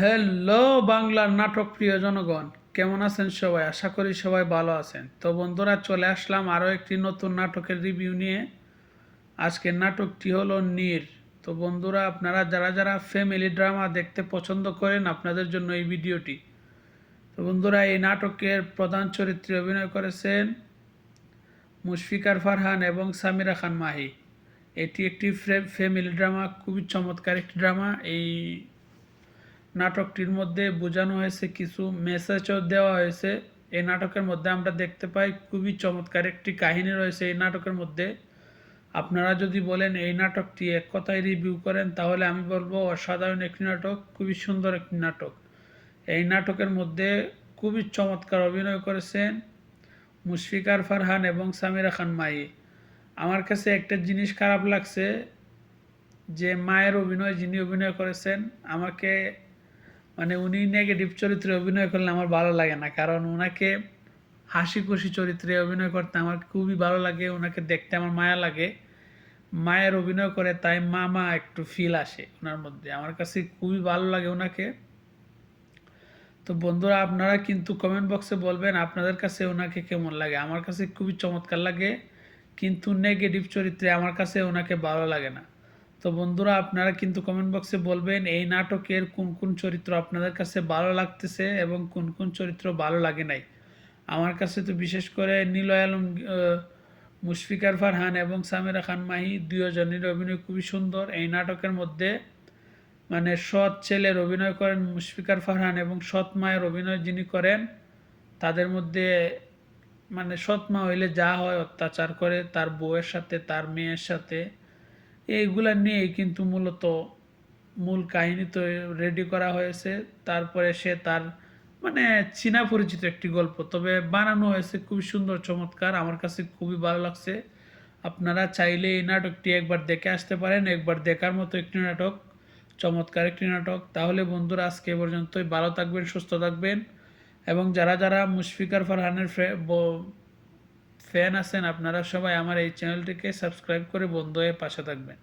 Hello বাংলার নাটক প্রিয় জনগণ, কেমন আছেন সবাই? আশা করি সবাই ভালো আছেন। তো বন্ধুরা, চলে আসলাম আরও একটি নতুন নাটকের রিভিউ নিয়ে। আজকের নাটকটি হলো নীর। তো বন্ধুরা, আপনারা যারা যারা ফ্যামিলি ড্রামা দেখতে পছন্দ করেন, আপনাদের জন্য এই ভিডিওটি। তো বন্ধুরা, এই নাটকের প্রধান চরিত্রে অভিনয় করেছেন মুশফিকার ফারহান এবং সামিরা খান মাহি। এটি একটি ফ্যামিলি ড্রামা খুবই চমৎকার একটি ড্রামা এই নাটকটির মধ্যে বোঝানো হয়েছে, কিছু মেসেজও দেওয়া হয়েছে। এই নাটকের মধ্যে আমরা দেখতে পাই, খুবই চমৎকার একটি কাহিনী রয়েছে। এই নাটকের মধ্যে আপনারা যদি বলেন, এই নাটকটি এক কথায় রিভিউ করেন, তাহলে আমি বলব অসাধারণ একটি নাটক, খুবই সুন্দর একটি নাটক। এই নাটকের মধ্যে খুবই চমৎকার অভিনয় করেছেন মুশফিকার ফারহান এবং সামিরা খান মাহি। আমার কাছে একটা জিনিস খারাপ লাগছে, যে মায়ের অভিনয় যিনি অভিনয় করেছেন, আমাকে মানে উনি নেগেটিভ চরিত্রে অভিনয় করলে আমার ভালো লাগে না। কারণ ওনাকে হাসি খুশি চরিত্রে অভিনয় করতে আমার খুবই ভালো লাগে ওনাকে দেখতে আমার মায়া লাগে। মায়ের অভিনয় করে তাই মামা একটু ফিল আসে ওনার মধ্যে। আমার কাছে খুবই ভালো লাগে ওনাকে তো বন্ধুরা, আপনারা কিন্তু কমেন্ট বক্সে বলবেন আপনাদের কাছে ওনাকে কেমন লাগে। আমার কাছে খুবই চমৎকার লাগে, কিন্তু নেগেটিভ চরিত্রে আমার কাছে ওনাকে ভালো লাগে না। তো বন্ধুরা, আপনারা কিন্তু কমেন্ট বক্সে বলবেন, এই নাটকের কোন কোন চরিত্র আপনাদের কাছে ভালো লাগতেছে এবং কোন কোন চরিত্র ভালো লাগে নাই? আমার কাছে তো বিশেষ করে নিলয় আলম মুশফিকার ফারহান এবং সামিরা খান মাহি দুজনের অভিনয় খুবই সুন্দর। এই নাটকের মধ্যে মানে সৎ ছেলের অভিনয় করেন মুশফিকার ফারহান এবং সৎ মায়ের অভিনয় যিনি করেন, তাদের মধ্যে মানে সৎ মা হইলে যা হয় অত্যাচার করে, তার বউয়ের সাথে, তার মেয়ের সাথে। এইগুলা নিয়েই কিন্তু মূলত মূল কাহিনী তো রেডি করা হয়েছে। তারপরে সে তার মানে চীনা পরিচিত একটি গল্প। তবে বানানো হয়েছে খুবই সুন্দর, চমৎকার। আমার কাছে খুবই ভালো লাগছে। আপনারা চাইলে এই নাটকটি একবার দেখে আসতে পারেন। একবার দেখার মতো একটি নাটক, চমৎকার একটি নাটক। তাহলে বন্ধুরা, আজকে পর্যন্তই। ভালো থাকবেন, সুস্থ থাকবেন। এবং যারা যারা মুশফিকার ফারহানের ফ্যান আছেন আপনারা সবাই আমার এই চ্যানেলটিকে সাবস্ক্রাইব করে বন্ধু হয়ে পাশে থাকবেন।